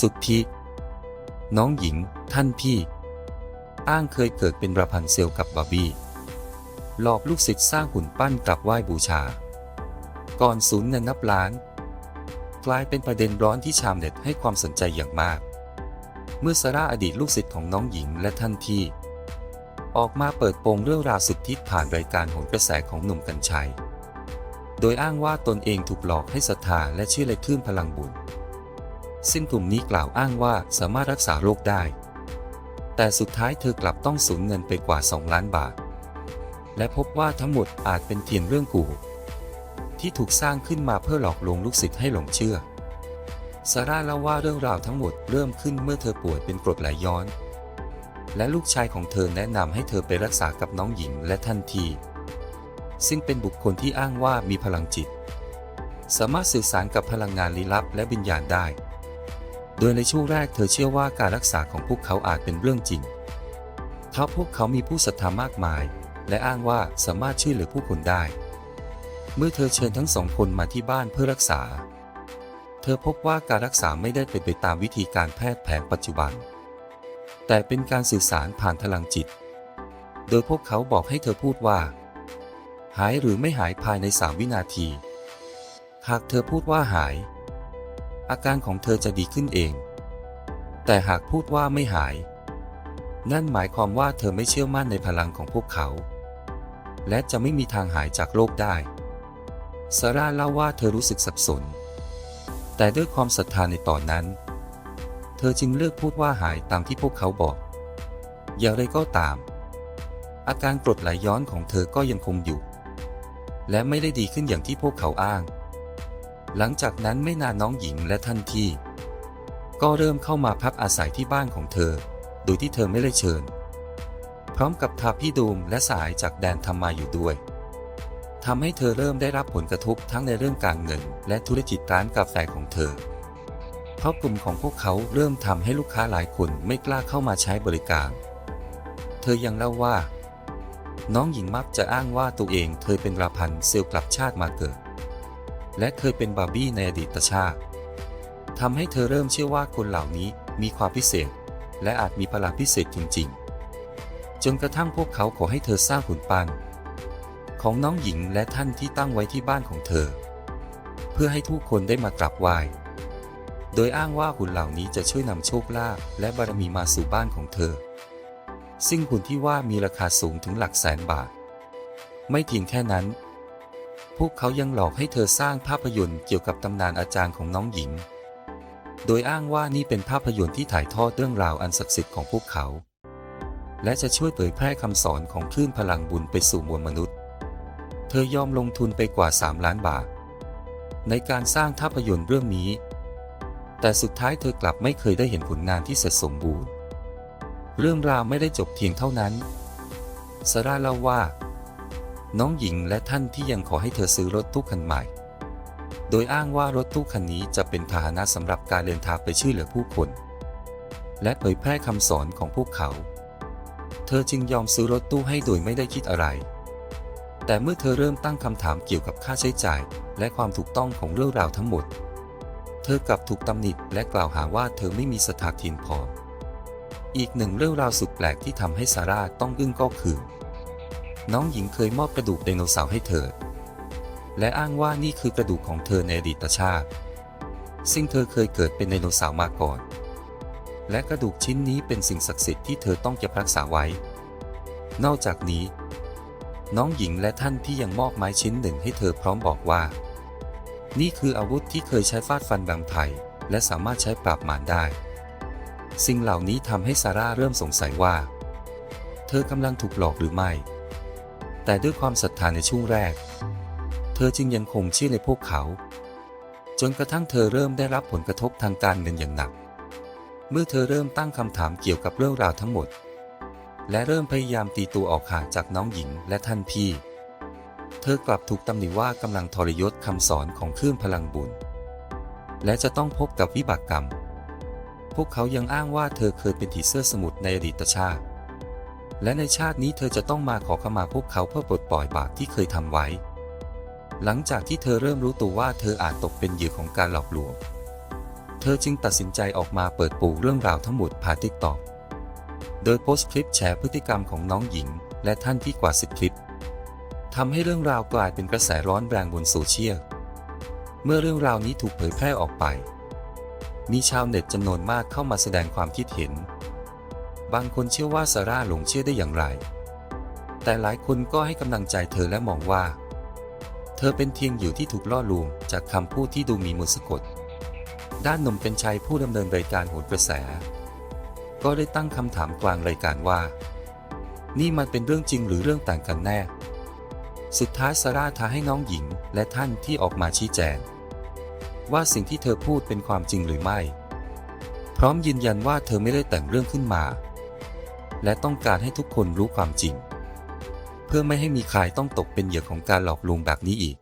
สุดที่น้องหญิง ท่านพี่ อ้างเคยเกิดเป็นประพันเซลกับบาร์บี้ หลอกลูกศิษย์สร้างหุ่นปั้นกลับไหว้บูชา ก่อนสูญเงินนับล้าน กลายเป็นประเด็นร้อนที่ชาวเน็ตให้ความสนใจอย่างมาก เมื่อซาร่าอดีตลูกศิษย์ของน้องหญิงและท่านที่ ออกมาเปิดโปงเรื่องราวสุดทิศผ่านรายการโหนกระแสของหนุ่มกัญชัย โดยอ้างว่าตนเองถูกหลอกให้ศรัทธาและเชื่อในคลื่นพลังบุญ ซึ่งกลุ่มนี้กล่าวอ้างว่าสามารถรักษาโรคได้ แต่สุดท้ายเธอกลับต้องสูญเงินไปกว่า 2 ล้านบาท และพบว่าทั้งหมดอาจเป็นเพียงเรื่องกูที่ถูกสร้างขึ้นมาเพื่อหลอกลวงลูกศิษย์ให้หลงเชื่อซาร่าเล่าว่าเรื่องราวทั้งหมดเริ่มขึ้นเมื่อเธอป่วยเป็นกรดไหลย้อน และลูกชายของเธอแนะนำให้เธอไปรักษากับน้องหญิงและท่านที ซึ่งเป็นบุคคลที่อ้างว่ามีพลังจิต สามารถสื่อสารกับพลังงานลี้ลับและวิญญาณได้ โดยในช่วงแรกเธอเชื่อว่าการรักษาของพวกเขาอาจเป็นเรื่องจริง เพราะพวกเขามีผู้ศรัทธามากมาย และอ้างว่าสามารถช่วยเหลือผู้คนได้ เมื่อเธอเชิญทั้งสองคนมาที่บ้านเพื่อรักษา เธอพบว่าการรักษาไม่ได้เป็นไปตามวิธีการแพทย์แผนปัจจุบัน แต่เป็นการสื่อสารผ่านพลังจิต โดยพวกเขาบอกให้เธอพูดว่า หายหรือไม่หายภายใน3วินาที หากเธอพูดว่าหาย อาการของเธอจะดีขึ้นเอง แต่หากพูดว่าไม่หาย นั่นหมายความว่าเธอไม่เชื่อมั่นในพลังของพวกเขา และจะไม่มีทางหายจากโรคได้ซาร่าเล่าว่าเธอรู้สึกสับสน แต่ด้วยความศรัทธาในตอนนั้น เธอจึงเลือกพูดว่าหายตามที่พวกเขาบอก อย่างไรก็ตาม อาการกรดไหลย้อนของเธอก็ยังคงอยู่ และไม่ได้ดีขึ้นอย่างที่พวกเขาอ้าง หลังจากนั้นไม่นานน้องหญิงและท่านที่ ก็เริ่มเข้ามาพักอาศัยที่บ้านของเธอ โดยที่เธอไม่ได้เชิญ พร้อมกับทาพี่ดูมและสายจากแดนธรรมาอยู่ด้วยทำให้เธอเริ่มได้รับผลกระทบทั้งในเรื่องการเงิน และธุรกิจร้านกาแฟของเธอ เพราะกลุ่มของพวกเขาเริ่มทำให้ลูกค้าหลายคนไม่กล้าเข้ามาใช้บริการ เธอยังเล่าว่า น้องหญิงมักจะอ้างว่าตัวเองเคยเป็นราพันเซลล์กลับชาติมาเกิด และเคยเป็นบาร์บี้ในอดีตชาติทำให้เธอเริ่มเชื่อว่าคนเหล่านี้มีความพิเศษ และอาจมีพลังพิเศษจริงๆ จนกระทั่งพวกเขาขอให้เธอสร้างหุ่นปั้นของน้องหญิงและท่านที่ตั้งไว้ที่บ้านของเธอ เพื่อให้ทุกคนได้มากราบไหว้โดยอ้างว่าหุ่นเหล่านี้จะช่วยนำโชคลาภและบารมีมาสู่บ้านของเธอ ซึ่งหุ่นที่ว่ามีราคาสูงถึงหลักแสนบาท ไม่เพียงแค่นั้น พวกเขายังหลอกให้เธอสร้างภาพยนตร์เกี่ยวกับตำนานอาจารย์ของน้องหญิง โดยอ้างว่านี่เป็นภาพยนตร์ที่ถ่ายทอดเรื่องราวอันศักดิ์สิทธิ์ของพวกเขา และจะช่วยเผยแพร่คำสอนของคลื่นพลังบุญไปสู่มวลมนุษย์ เธอยอมลงทุนไปกว่า 3 ล้านบาท ในการสร้างภาพยนตร์เรื่องนี้ แต่สุดท้ายเธอกลับไม่เคยได้เห็นผลงานที่เสร็จสมบูรณ์ เรื่องราวไม่ได้จบเพียงเท่านั้นซาร่าเล่าว่า น้องหญิงและท่านที่ยังขอให้เธอซื้อรถตู้คันใหม่ โดยอ้างว่ารถตู้คันนี้จะเป็นพาหนะสำหรับการเดินทางไปช่วยเหลือผู้คน และเผยแพร่คำสอนของพวกเขา เธอจึงยอมซื้อรถตู้ให้โดยไม่ได้คิดอะไร แต่เมื่อเธอเริ่มตั้งคำถามเกี่ยวกับค่าใช้จ่าย และความถูกต้องของเรื่องราวทั้งหมด เธอกลับถูกตำหนิและกล่าวหาว่าเธอไม่มีสถาทีนพอ อีกหนึ่งเรื่องราวสุดแปลกที่ทำให้ซาร่าต้องอึ้งก็คือ น้องหญิงเคยมอบกระดูกไดโนเสาร์ให้เธอ และอ้างว่านี่คือกระดูกของเธอในอดีตชาติ ซึ่งเธอเคยเกิดเป็นไดโนเสาร์มาก่อน และกระดูกชิ้นนี้เป็นสิ่งศักดิ์สิทธิ์ที่เธอต้องเก็บรักษาไว้ นอกจากนี้ น้องหญิงและท่านที่ยังมอบไม้ชิ้นหนึ่งให้เธอพร้อมบอกว่า นี่คืออาวุธที่เคยใช้ฟาดฟันบังไทยและสามารถใช้ปราบมารได้ สิ่งเหล่านี้ทำให้ซาร่าเริ่มสงสัยว่า เธอกำลังถูกหลอกหรือไม่ แต่ด้วยความศรัทธาในช่วงแรก เธอจึงยังคงเชื่อในพวกเขา จนกระทั่งเธอเริ่มได้รับผลกระทบทางการเงินอย่างหนัก เมื่อเธอเริ่มตั้งคำถามเกี่ยวกับเรื่องราวทั้งหมด และเริ่มพยายามตีตัวออกห่างจากน้องหญิงและท่านพี่ เธอกลับถูกตำหนิว่ากำลังทรยศคำสอนของคลื่นพลังบุญ และจะต้องพบกับวิบากกรรม พวกเขายังอ้างว่าเธอเคยเป็นผีเสื้อสมุทรในอดีตชาติ และในชาตินี้เธอจะต้องมาขอขมาพวกเขาเพื่อปลดปล่อยบาปที่เคยทำไว้ หลังจากที่เธอเริ่มรู้ตัวว่าเธออาจตกเป็นเหยื่อของการหลอกลวง เธอจึงตัดสินใจออกมาเปิดปูเรื่องราวทั้งหมดผ่านติ๊กตอกโดยโพสต์คลิปแชร์พฤติกรรมของน้องหญิง และท่านที่กว่าสิบคลิปทำให้เรื่องราวกลายเป็นกระแสร้อนแรงบนโซเชียล เมื่อเรื่องราวนี้ถูกเผยแพร่ออกไป มีชาวเน็ตจำนวนมากเข้ามาแสดงความคิดเห็น บางคนเชื่อว่าซาร่าหลงเชื่อได้อย่างไร แต่หลายคนก็ให้กำลังใจเธอและมองว่า เธอเป็นเพียงอยู่ที่ถูกล่อลวงจากคำพูดที่ดูมีมนต์สะกด ด้านหนุ่มเป็นชัยผู้ดำเนินรายการโหนกระแส ก็ได้ตั้งคำถามกลางรายการว่า นี่มันเป็นเรื่องจริงหรือเรื่องต่างกันแน่ สุดท้ายซาร่าท้าให้น้องหญิงและท่านที่ออกมาชี้แจงว่าสิ่งที่เธอพูดเป็นความจริงหรือไม่ พร้อมยืนยันว่าเธอไม่ได้แต่งเรื่องขึ้นมา และต้องการให้ทุกคนรู้ความจริง เพื่อไม่ให้มีใครต้องตกเป็นเหยื่อของการหลอกลวงแบบนี้อีก